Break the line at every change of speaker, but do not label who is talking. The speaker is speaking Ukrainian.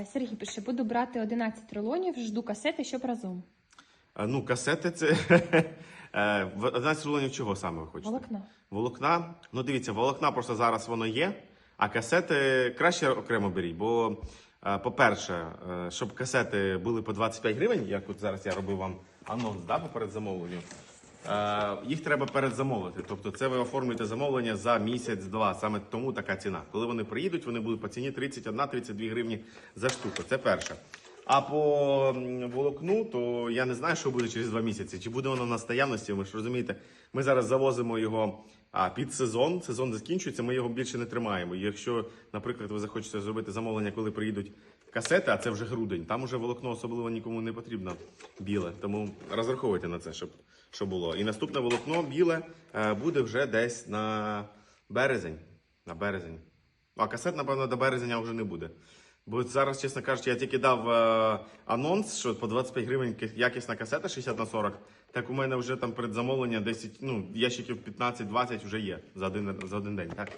Е, Сергій пише, буду брати 11 рулонів, жду касети, щоб разом.
Е, Ну, касети це. Е, в- 11 рулонів чого саме ви хочете?
Волокна.
Волокна. Ну, дивіться, волокна просто зараз воно є, а касети краще окремо беріть. Бо, е, по-перше, е, щоб касети були по 25 гривень, як от зараз я робив вам анонс да, по передзамовленню, е, їх треба передзамовити. Тобто це ви оформлюєте замовлення за місяць-два. Саме тому така ціна. Коли вони приїдуть, вони будуть по ціні 31-32 гривні за штуку. Це перше. А по волокну, то я не знаю, що буде через два місяці. Чи буде воно на наявності? Ви ж розумієте, ми зараз завозимо його а, під сезон. Сезон закінчується, ми його більше не тримаємо. Якщо, наприклад, ви захочете зробити замовлення, коли приїдуть касети, а це вже грудень, там уже волокно особливо нікому не потрібно біле. Тому розраховуйте на це, щоб, щоб було. І наступне волокно біле е, буде вже десь на березень. На березень. А касет, напевно, до березня вже не буде. Бо зараз, чесно кажучи, я тільки дав е, анонс, що по 25 гривень якісна касета 60 на 40. Так у мене вже там передзамовлення 10, ну, ящиків 15-20 вже є за один, за один день. Так?